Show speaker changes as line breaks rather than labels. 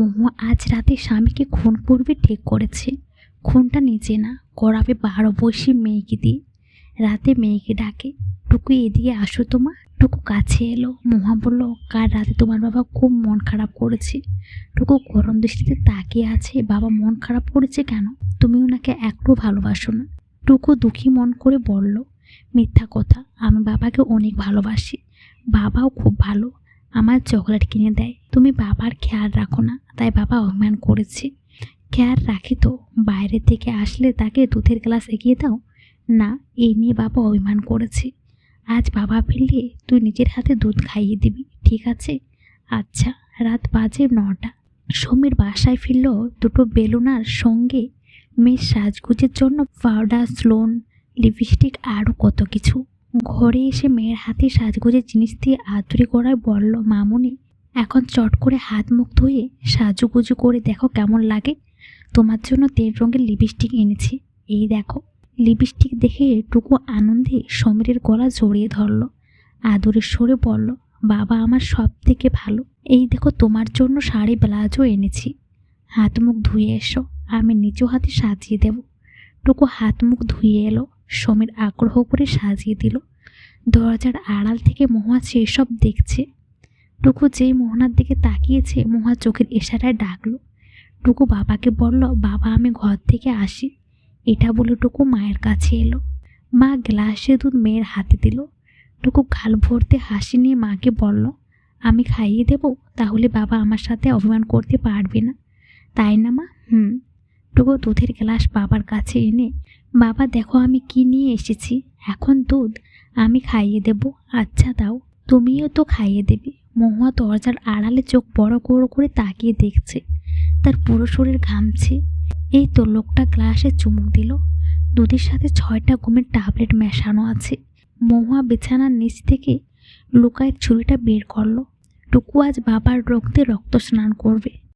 মহুয়া আজ রাতে স্বামীকে খুন করবে ঠিক করেছে। খুনটা নিজে না, করাবে বারো বয়সী মেয়েকে দিয়ে। রাতে মেয়েকে ডাকে, টুকু এদিকে আসো তোমা টুকু কাছে এলো, মহা বলল কার রাতে তোমার বাবা খুব মন খারাপ করেছে। টুকু গরম দৃষ্টিতে তাকিয়ে আছে, বাবা মন খারাপ করেছে কেন? তুমি ওনাকে একটু ভালোবাসো না? টুকু দুঃখী মন করে বলল, মিথ্যা কথা, আমি বাবাকে অনেক ভালোবাসি। বাবাও খুব ভালো আমার চকলেট কিনে দেয়। তুমি বাবার খেয়াল রাখো না, তাই বাবা অভিমান করেছে। খেয়াল রাখি তো, বাইরে থেকে আসলে তাকে দুধের গ্লাস এগিয়ে দাও। না, এই নিয়ে বাবা অভিমান করেছে। আজ বাবা ফিরলে তুই নিজের হাতে দুধ খাইয়ে দিবি, ঠিক আছে? আচ্ছা রাত বাজে নটা। সমীর বাসায় ফিরল দুটো বেলুনার সঙ্গে। মেয়ের সাজগুজের জন্য পাউডার, স্লোন, লিপস্টিক, আরও কত কিছু। ঘরে এসে মেয়ের হাতে সাজগোজের জিনিস দিয়ে আদরি করায় বলল, মামুনি এখন চট করে হাত মুখ ধুয়ে সাজুগুজু করে দেখো কেমন লাগে। তোমার জন্য তেল রঙের লিপস্টিক এনেছি। এই দেখো লিপস্টিক দেখে টুকু আনন্দে সমীরের গলা জড়িয়ে ধরল, আদরের সরে বলল, বাবা আমার সব থেকে ভালো। এই দেখো, তোমার জন্য শাড়ি ব্লাউজও এনেছি। হাত মুখ ধুয়ে এসো, আমি নিচু হাতে সাজিয়ে দেব। টুকু হাত মুখ ধুয়ে এলো, সমীর আগ্রহ করে সাজিয়ে দিল। দরজার আড়াল থেকে মহা সেসব দেখছে। টুকু যেই মোহনার দিকে তাকিয়েছে মহা চোখের ইশারায় ডাকলো। টুকু বাবাকে বলল, বাবা, আমি ঘর থেকে আসি। এটা বলে টুকু মায়ের কাছে এলো। মা গ্লাসে দুধ মেয়ের হাতে দিল। টুকু গাল ভরতে হাসি নিয়ে মাকে বলল, আমি খাইয়ে দেব? তাহলে বাবা আমার সাথে অভিমান করতে পারবে না। তাই না মা? হুম। টুকু দুধের গ্লাস বাবার কাছে এনে, বাবা, দেখো আমি কি নিয়ে এসেছি। এখন দুধ আমি খাইয়ে দেব। আচ্ছা দাও। তুমিও তো খাইয়ে দেবে। মহুয়া দরজার আড়ালে চোখ বড় বড় করে তাকিয়ে দেখছে। তার পুরো শরীর ঘামছে। এই তো লোকটা গ্লাসে চুমুক দিল। দুধের সাথে ছয়টা ঘুমের ট্যাবলেট মেশানো আছে। মহুয়া বিছানার নিচ থেকে লুকায় ছুরিটা বের করল। টুকু আজ বাবার রক্তে রক্ত স্নান করবে।